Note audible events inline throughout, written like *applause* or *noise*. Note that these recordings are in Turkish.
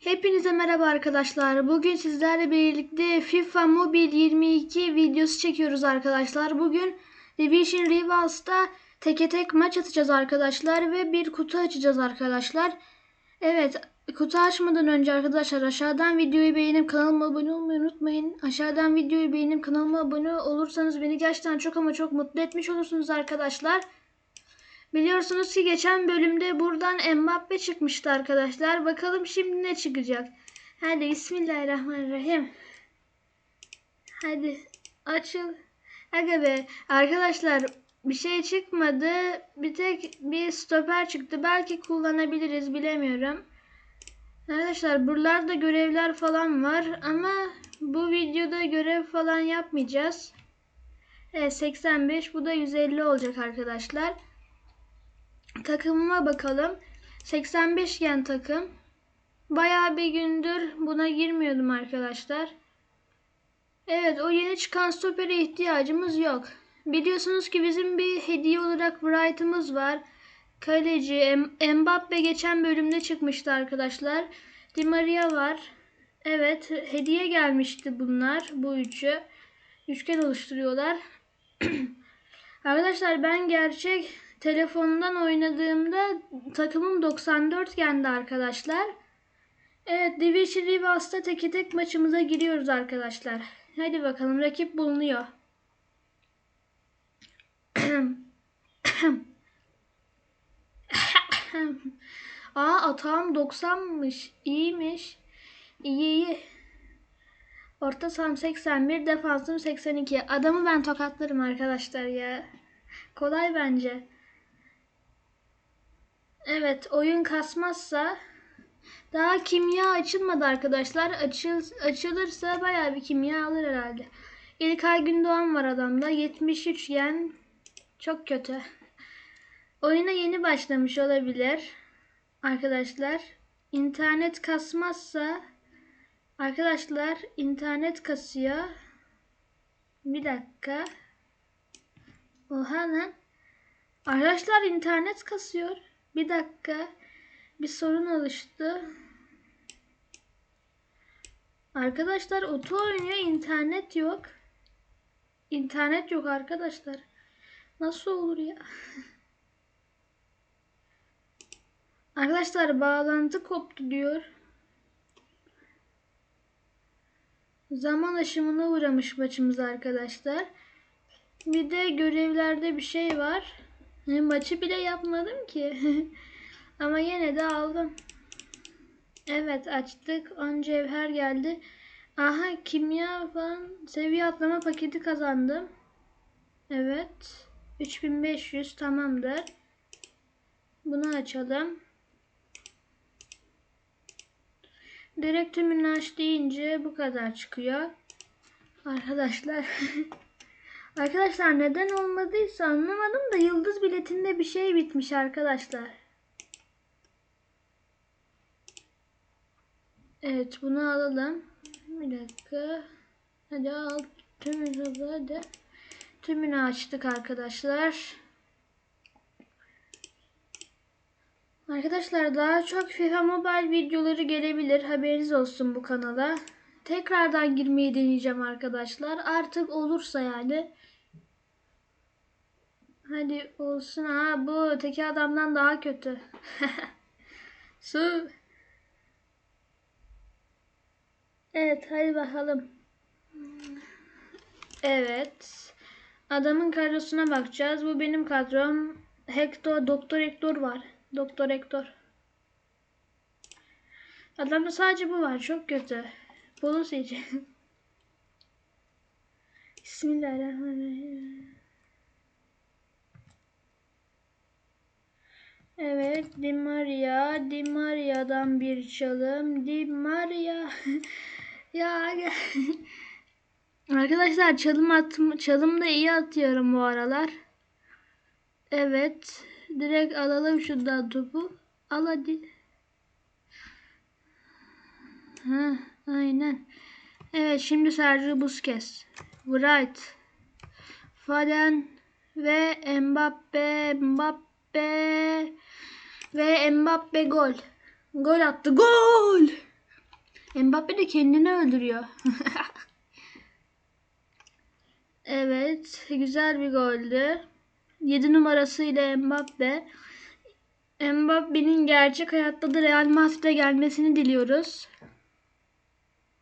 Hepinize merhaba arkadaşlar. Bugün sizlerle birlikte FIFA Mobile 22 videosu çekiyoruz arkadaşlar. Bugün Division Rivals'ta teke tek maç atacağız arkadaşlar ve bir kutu açacağız arkadaşlar. Evet, kutu açmadan önce arkadaşlar aşağıdan videoyu beğenip kanalıma abone olmayı unutmayın. Aşağıdan videoyu beğenip kanalıma abone olursanız beni gerçekten çok ama çok mutlu etmiş olursunuz arkadaşlar. Biliyorsunuz ki geçen bölümde buradan Mbappe çıkmıştı arkadaşlar. Bakalım şimdi ne çıkacak. Hadi Bismillahirrahmanirrahim. Hadi açıl. Aga be arkadaşlar bir şey çıkmadı. Bir tek bir stoper çıktı. Belki kullanabiliriz bilemiyorum. Arkadaşlar buralarda görevler falan var ama bu videoda görev falan yapmayacağız. Evet 85 bu da 150 olacak arkadaşlar. Takımıma bakalım. 85 gen takım. Bayağı bir gündür buna girmiyordum arkadaşlar. Evet o yeni çıkan stopere ihtiyacımız yok. Biliyorsunuz ki bizim bir hediye olarak Wright'ımız var. Kaleci Mbappe geçen bölümde çıkmıştı arkadaşlar. Di Maria var. Evet hediye gelmişti bunlar bu üçü. Üçgen oluşturuyorlar. *clears throat* Arkadaşlar ben gerçek telefondan oynadığımda takımım 94 gendi arkadaşlar. Evet Division Rivals'ta teki tek maçımıza giriyoruz arkadaşlar. Hadi bakalım rakip bulunuyor. *coughs* Aa atağım 90'mış. İyiymiş. İyi iyi. Orta saham 81, defansım 82. Adamı ben tokatlarım arkadaşlar ya. Kolay bence. Evet, oyun kasmazsa daha kimya açılmadı arkadaşlar. Açıl, açılırsa bayağı bir kimya alır herhalde. İlkay Gündoğan var adamda. 73 yen. Çok kötü. Oyuna yeni başlamış olabilir. Arkadaşlar. internet kasmazsa Arkadaşlar internet kasıyor. Bir dakika. Oha lan. Arkadaşlar internet kasıyor. Bir dakika. Bir sorun oluştu. Arkadaşlar oto oynuyor. internet yok. İnternet yok arkadaşlar. Nasıl olur ya? *laughs* Arkadaşlar bağlantı koptu diyor. Zaman aşımına uğramış maçımız arkadaşlar. Bir de görevlerde bir şey var. E, Maçı bile yapmadım ki. *laughs* Ama yine de aldım. Evet açtık. 10 cevher geldi. Aha kimya falan seviye atlama paketi kazandım. Evet. 3500 tamamdır. Bunu açalım. Direkt tümünü aç deyince bu kadar çıkıyor. Arkadaşlar. *laughs* arkadaşlar neden olmadıysa anlamadım da yıldız biletinde bir şey bitmiş arkadaşlar. Evet bunu alalım. Bir dakika. Hadi al. Tümünü hadi. Tümünü açtık arkadaşlar. Arkadaşlar daha çok FIFA Mobile videoları gelebilir. Haberiniz olsun bu kanala. Tekrardan girmeyi deneyeceğim arkadaşlar. Artık olursa yani. Hadi olsun. Ha bu öteki adamdan daha kötü. *laughs* Su. Evet hadi bakalım. Evet. Adamın kadrosuna bakacağız. Bu benim kadrom. Hector, Doktor Hector var. Doktor Hector. Adamda sadece bu var. Çok kötü. Pulisic. *laughs* Bismillahirrahmanirrahim. Evet, Di Maria, Di Maria'dan bir çalım. Di Maria. *laughs* ya *laughs* Arkadaşlar çalım attım, çalım da iyi atıyorum bu aralar. Evet. Direkt alalım şuradan topu. Al hadi. Ha, aynen. Evet şimdi Sergio Busquets. Wright. Foden ve Mbappe. Mbappe. Ve Mbappe gol. Gol attı. Gol! Mbappe de kendini öldürüyor. *laughs* evet, güzel bir goldü. 7 numarasıyla Mbappe. Mbappe'nin gerçek hayatta da Real Madrid'e gelmesini diliyoruz.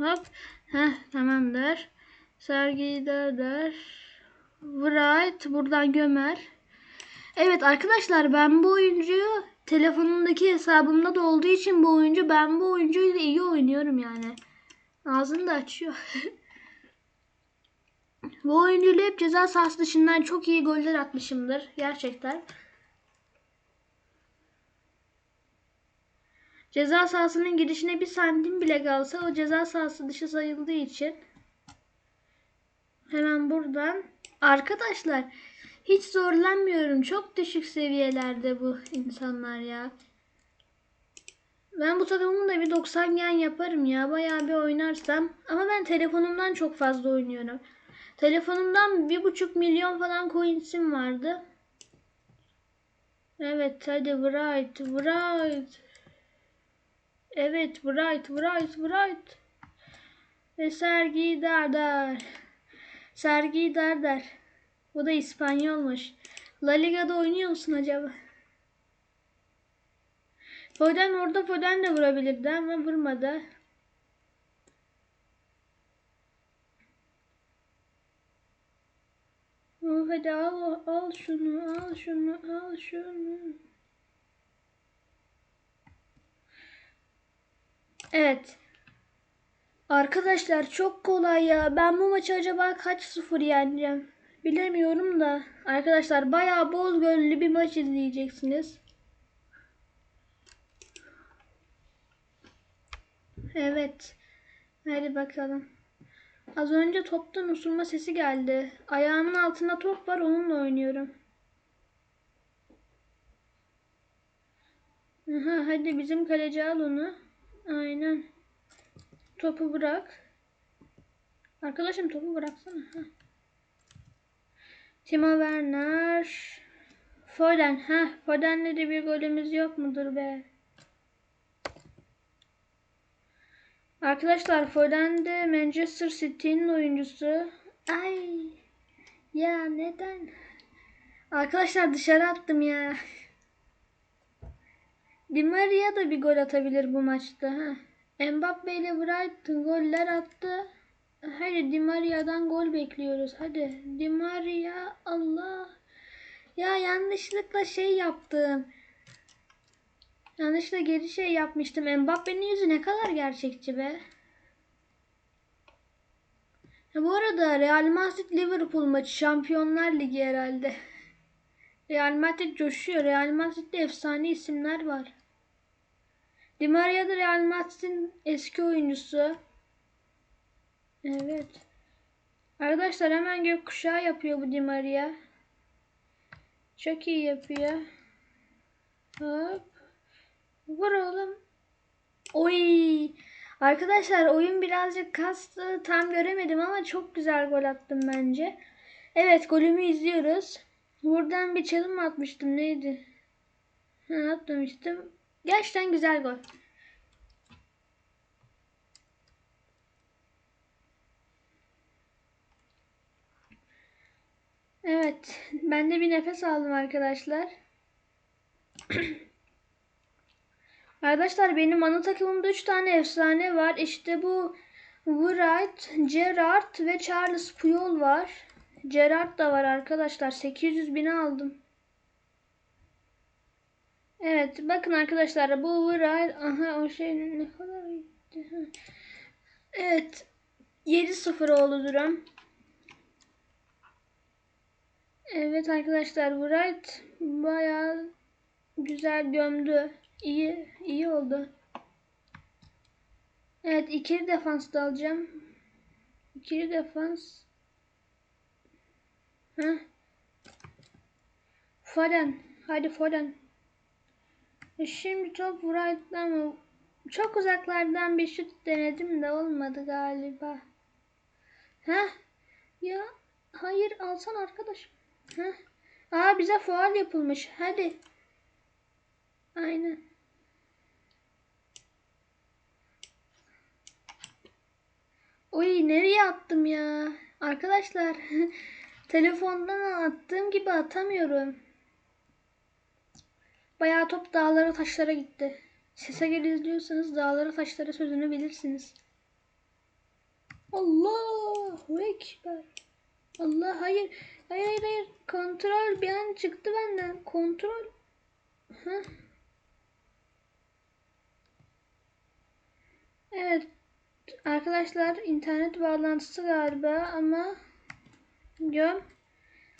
Hop. Heh, tamamdır. Sergi der. Wright buradan gömer. Evet arkadaşlar ben bu oyuncuyu telefonumdaki hesabımda da olduğu için bu oyuncu ben bu oyuncuyla iyi oynuyorum yani. Ağzını da açıyor. *laughs* bu oyuncuyla hep ceza sahası dışından çok iyi goller atmışımdır. Gerçekten. Ceza sahasının girişine bir santim bile kalsa o ceza sahası dışı sayıldığı için hemen buradan arkadaşlar hiç zorlanmıyorum. Çok düşük seviyelerde bu insanlar ya. Ben bu takımın da bir 90 gen yaparım ya. Bayağı bir oynarsam. Ama ben telefonumdan çok fazla oynuyorum. Telefonumdan bir buçuk milyon falan coins'im vardı. Evet hadi Bright, Bright. Evet Bright, Bright, Bright. Ve Sergi Dardar. Sergi Dardar. Bu da İspanyolmuş. La Liga'da oynuyor musun acaba? Foden orada Foden de vurabilirdi ama vurmadı. Hadi al, al şunu, al şunu, al şunu. Evet. Arkadaşlar çok kolay ya. Ben bu maçı acaba kaç sıfır yeneceğim? Bilemiyorum da. Arkadaşlar bayağı bol gollü bir maç izleyeceksiniz. Evet. Hadi bakalım. Az önce toptan usulma sesi geldi. Ayağımın altında top var onunla oynuyorum. Aha, hadi bizim kaleci al onu. Aynen. Topu bırak. Arkadaşım topu bıraksana. Ha. Timo Werner. Foden. Ha, Foden'le de bir golümüz yok mudur be? Arkadaşlar Foden de Manchester City'nin oyuncusu. Ay. Ya neden? Arkadaşlar dışarı attım ya. Di Maria da bir gol atabilir bu maçta. Ha. Mbappe ile Brighton goller attı. Hadi Di Maria'dan gol bekliyoruz. Hadi Di Maria Allah. Ya yanlışlıkla şey yaptım. Yanlışlıkla geri şey yapmıştım. Mbappe'nin yüzü ne kadar gerçekçi be. Ya bu arada Real Madrid Liverpool maçı Şampiyonlar Ligi herhalde. Real Madrid coşuyor. Real Madrid'de efsane isimler var. Di Maria da Real Madrid'in eski oyuncusu. Evet. Arkadaşlar hemen gökkuşağı yapıyor bu Di Maria. Çok iyi yapıyor. Hop. Vur oğlum. Oy. Arkadaşlar oyun birazcık kastı. Tam göremedim ama çok güzel gol attım bence. Evet golümü izliyoruz. Buradan bir çalım atmıştım. Neydi? Ha, atmamıştım. Gerçekten güzel gol. Evet. Ben de bir nefes aldım arkadaşlar. *clears throat* arkadaşlar benim ana takımımda 3 tane efsane var. İşte bu Wright, Gerrard ve Charles Puyol var. Gerrard da var arkadaşlar. 800 bini aldım. Evet bakın arkadaşlar bu Wright aha o şey ne kadar gitti. Evet 7-0 oldu durum. Evet arkadaşlar Wright bayağı güzel gömdü. İyi iyi oldu. Evet ikili defans da alacağım. İkili defans. Heh. Foden. Hadi Foden. E şimdi top Wright'tan mı? Çok uzaklardan bir şut denedim de olmadı galiba. Ha? Ya hayır alsan arkadaşım. Heh. Aa bize faal yapılmış. Hadi. Aynen. nereye attım ya? Arkadaşlar *laughs* telefondan attığım gibi atamıyorum. Bayağı top dağlara taşlara gitti. Sese gel izliyorsanız dağlara taşlara sözünü bilirsiniz. Allahu Ekber. Allah hayır. Hayır hayır hayır. Kontrol bir an çıktı benden. Kontrol. Heh. Evet. Arkadaşlar internet bağlantısı galiba ama Yok.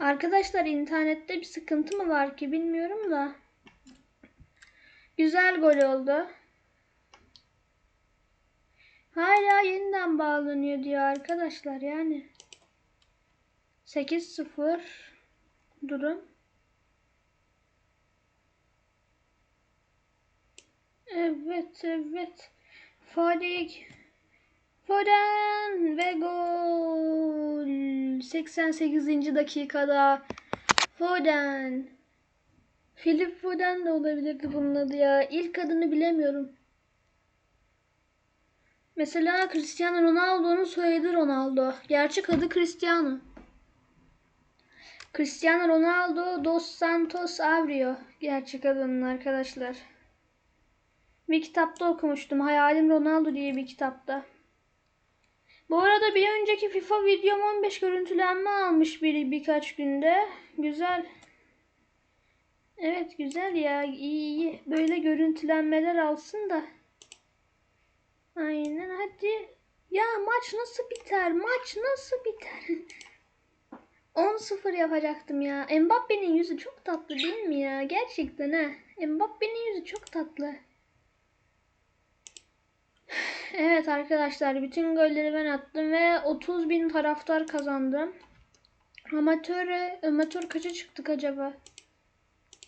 Arkadaşlar internette bir sıkıntı mı var ki bilmiyorum da. Güzel gol oldu. Hala yeniden bağlanıyor diyor arkadaşlar yani. 8-0 durum. Evet evet. Fadik. Foden ve gol. 88. dakikada Foden. Philip Foden de olabilirdi bunun adı ya. İlk adını bilemiyorum. Mesela Cristiano Ronaldo'nun soyadı Ronaldo. Gerçek adı Cristiano. Cristiano Ronaldo dos Santos Aveiro. Gerçek adının arkadaşlar. Bir kitapta okumuştum. Hayalim Ronaldo diye bir kitapta. Bu arada bir önceki FIFA videom 15 görüntülenme almış biri birkaç günde. Güzel. Evet güzel ya. İyi iyi. Böyle görüntülenmeler alsın da. Aynen hadi. Ya maç nasıl biter? Maç nasıl biter? *laughs* 10-0 yapacaktım ya. Mbappe'nin yüzü çok tatlı değil mi ya? Gerçekten ha. Mbappe'nin yüzü çok tatlı. *sighs* Evet arkadaşlar bütün golleri ben attım ve 30 bin taraftar kazandım. Amatör, amatör kaça çıktık acaba?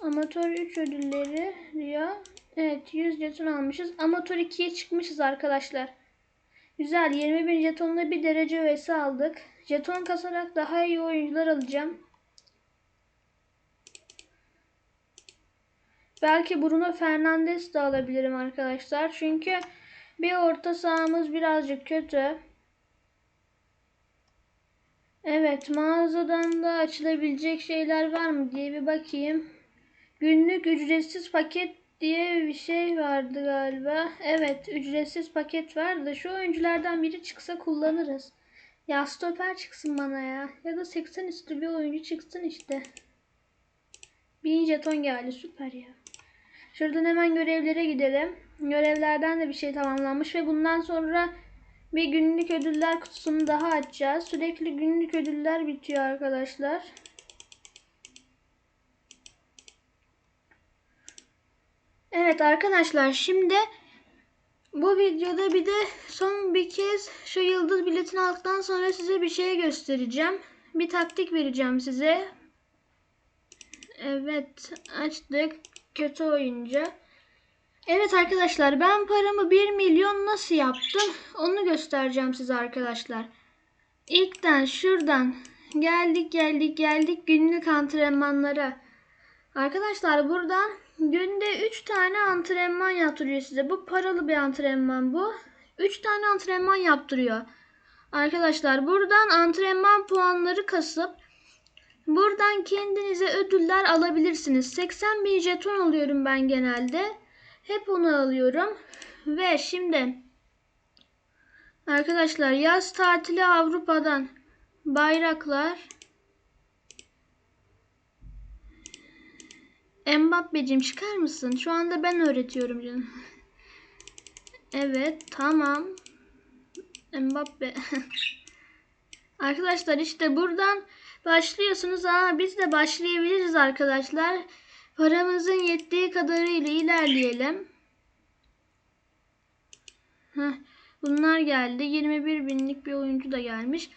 Amatör 3 ödülleri diyor. Evet 100 jeton almışız. Amatör 2'ye çıkmışız arkadaşlar. Güzel 20 bin jetonla bir derece üyesi aldık. Jeton kasarak daha iyi oyuncular alacağım. Belki Bruno Fernandes de alabilirim arkadaşlar. Çünkü bir orta sahamız birazcık kötü. Evet mağazadan da açılabilecek şeyler var mı diye bir bakayım. Günlük ücretsiz paket diye bir şey vardı galiba. Evet ücretsiz paket vardı. Şu oyunculardan biri çıksa kullanırız. Ya stoper çıksın bana ya. Ya da 80 üstü bir oyuncu çıksın işte. 1000 jeton geldi süper ya. Şuradan hemen görevlere gidelim. Görevlerden de bir şey tamamlanmış ve bundan sonra bir günlük ödüller kutusunu daha açacağız. Sürekli günlük ödüller bitiyor arkadaşlar. Evet arkadaşlar şimdi bu videoda bir de son bir kez şu yıldız biletini aldıktan sonra size bir şey göstereceğim. Bir taktik vereceğim size. Evet açtık. Kötü oyuncu. Evet arkadaşlar ben paramı 1 milyon nasıl yaptım onu göstereceğim size arkadaşlar. İlkten şuradan geldik geldik geldik günlük antrenmanlara. Arkadaşlar buradan günde 3 tane antrenman yaptırıyor size. Bu paralı bir antrenman bu. 3 tane antrenman yaptırıyor. Arkadaşlar buradan antrenman puanları kasıp buradan kendinize ödüller alabilirsiniz. 80 bin jeton alıyorum ben genelde. Hep onu alıyorum. Ve şimdi arkadaşlar yaz tatili Avrupa'dan bayraklar Mbappe'cim çıkar mısın? Şu anda ben öğretiyorum canım. *laughs* Evet tamam. Mbappe. *laughs* arkadaşlar işte buradan başlıyorsunuz. Aa, biz de başlayabiliriz arkadaşlar. Paramızın yettiği kadarıyla ilerleyelim. Heh, bunlar geldi. 21 binlik bir oyuncu da gelmiş.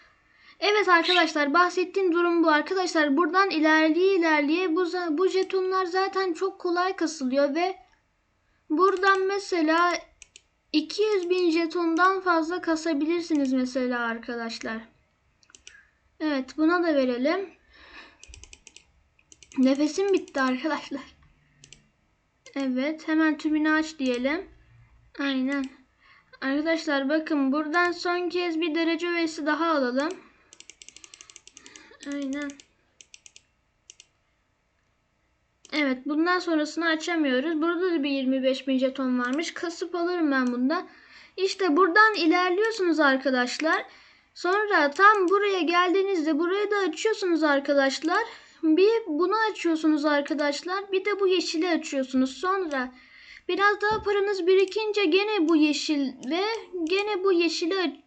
Evet arkadaşlar bahsettiğim durum bu. Arkadaşlar buradan ilerleye ilerleye bu, bu jetonlar zaten çok kolay kasılıyor ve buradan mesela 200 bin jetondan fazla kasabilirsiniz mesela arkadaşlar. Evet buna da verelim. Nefesim bitti arkadaşlar. Evet hemen tümünü aç diyelim. Aynen. Arkadaşlar bakın buradan son kez bir derece öğesi daha alalım. Aynen. Evet bundan sonrasını açamıyoruz. Burada da bir 25 bin jeton varmış. Kasıp alırım ben bunda. İşte buradan ilerliyorsunuz arkadaşlar. Sonra tam buraya geldiğinizde burayı da açıyorsunuz arkadaşlar. Bir bunu açıyorsunuz arkadaşlar. Bir de bu yeşili açıyorsunuz. Sonra biraz daha paranız birikince gene bu yeşil ve gene bu yeşili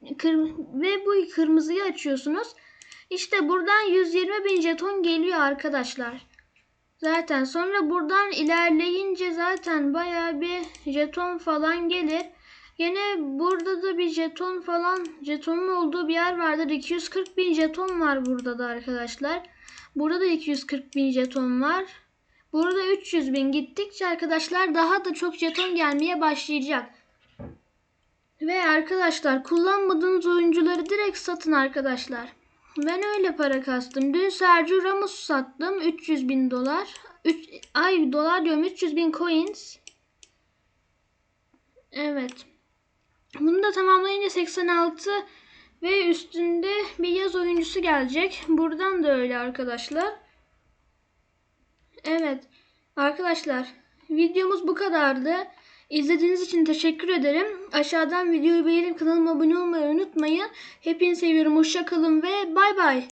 ve bu kırmızıyı açıyorsunuz. İşte buradan 120 bin jeton geliyor arkadaşlar. Zaten sonra buradan ilerleyince zaten baya bir jeton falan gelir. Gene burada da bir jeton falan jetonun olduğu bir yer vardır. 240 bin jeton var burada da arkadaşlar. Burada da 240 bin jeton var. Burada 300 bin gittikçe arkadaşlar daha da çok jeton gelmeye başlayacak. Ve arkadaşlar kullanmadığınız oyuncuları direkt satın arkadaşlar. Ben öyle para kastım. Dün Sergio Ramos sattım. 300 bin dolar. 3, ay dolar diyorum 300 bin coins. Evet. Bunu da tamamlayınca 86 ve üstünde bir yaz oyuncusu gelecek. Buradan da öyle arkadaşlar. Evet. Arkadaşlar videomuz bu kadardı. İzlediğiniz için teşekkür ederim. Aşağıdan videoyu beğenip kanalıma abone olmayı unutmayın. Hepinizi seviyorum. Hoşça kalın ve bay bay.